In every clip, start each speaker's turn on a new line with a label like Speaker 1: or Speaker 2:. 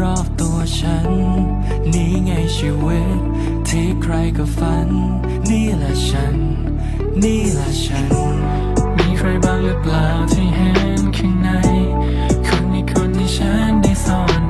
Speaker 1: รอบๆตัวฉัน นี่ไงชีวิต ที่ใครก็ฝัน นี่แหละฉัน นี่แหละฉัน มีใครบ้างหรือเปล่าที่เห็นข้างในคนนี้คนที่ฉันได้ซ่อน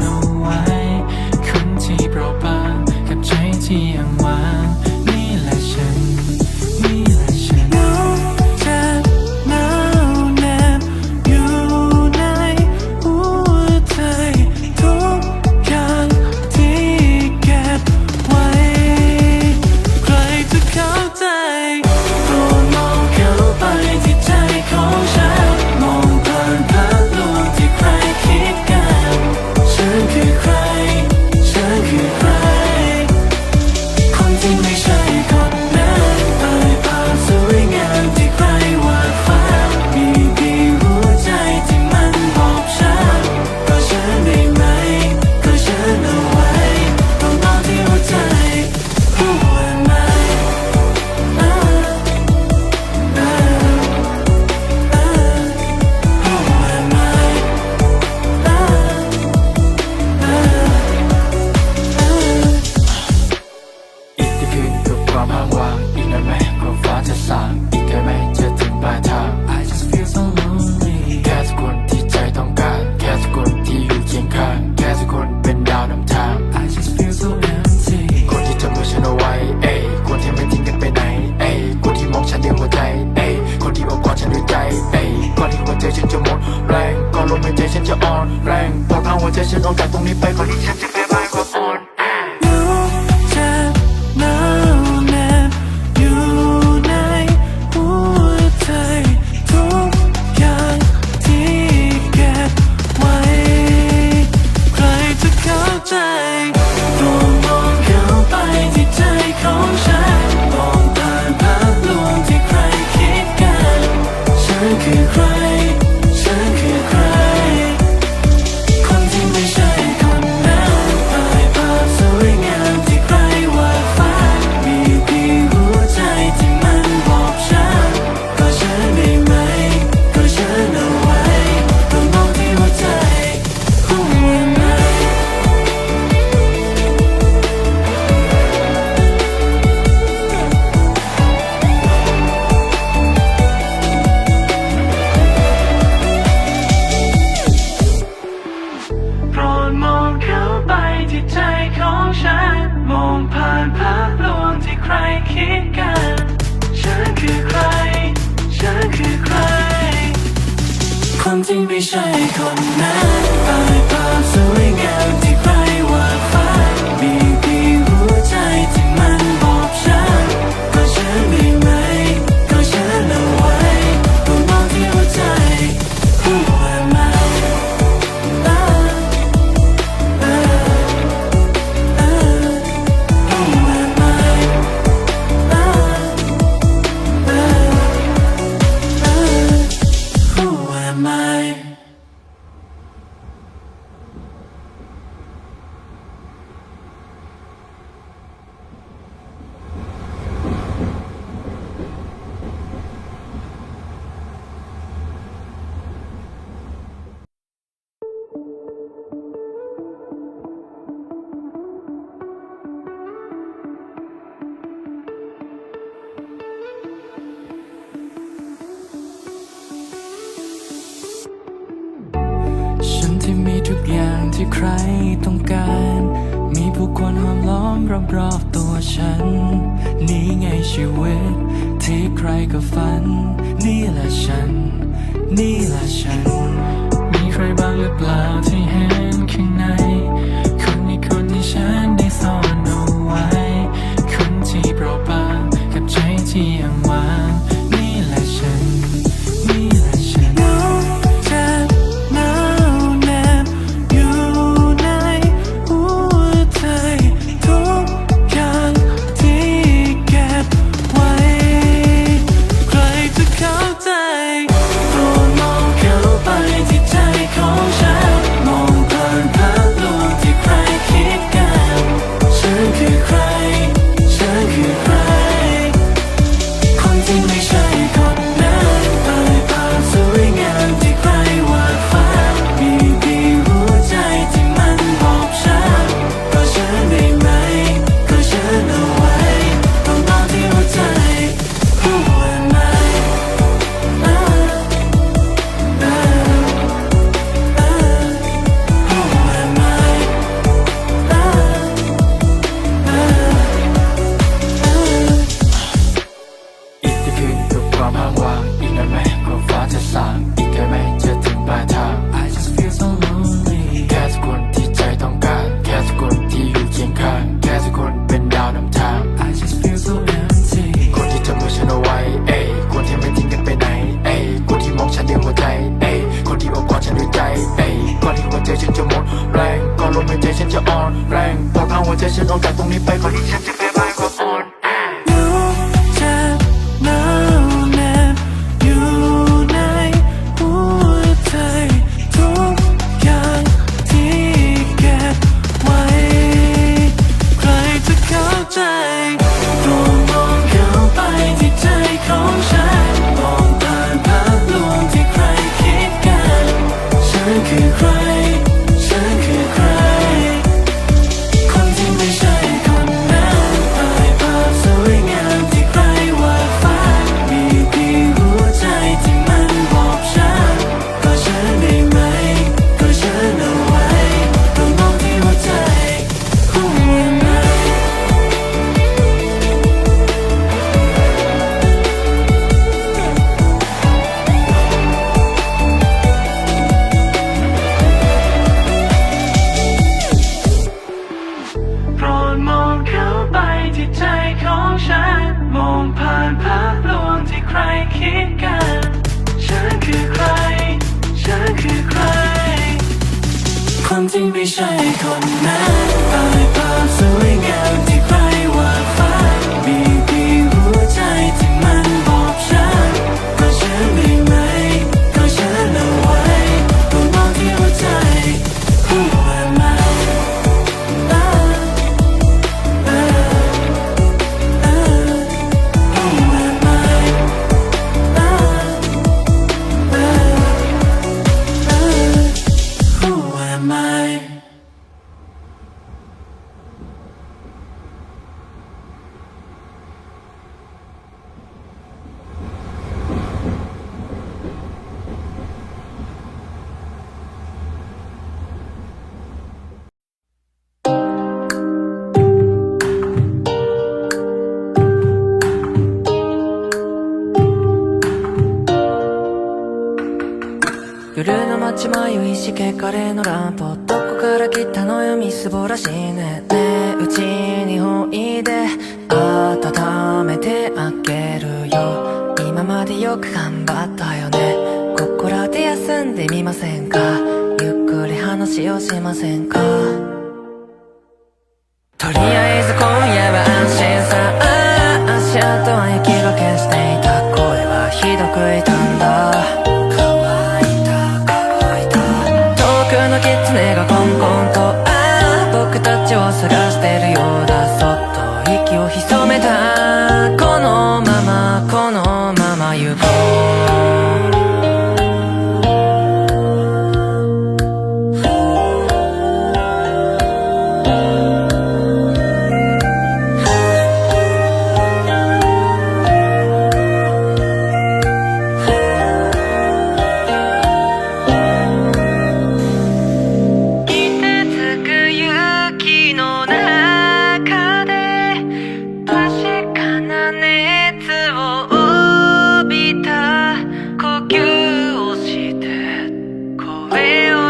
Speaker 1: โปรดมองเข้าไปที่ใจของฉัน มองผ่านภาพลวงที่ใครคิดกัน ฉันคือใคร ฉันคือใคร ความจริงไม่ใช่คนนั้นไปภาพสวยงามที่ใคร ที่มีทุกอย่างที่ใครต้องการ มีผู้คนห้อมล้อมรอบๆตัวฉัน นี่ไงชีวิต ที่ใครก็ฝัน นี่แหละฉัน นี่แหละฉัน มีใครบ้างหรือเปล่าที่เห็นข้างใน ที่ไม่ใช่คนนั้นปลายภาพสวย
Speaker 2: しけカレーのランプどこから来たのよみすぼらしいね。ねえうちにおいで温めてあげるよ。今までよく頑張ったよね。ここらで休んでみませんか？ゆっくり話をしませんか？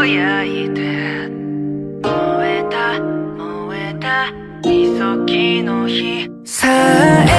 Speaker 2: 焼いて燃えた燃えたみその日。さあ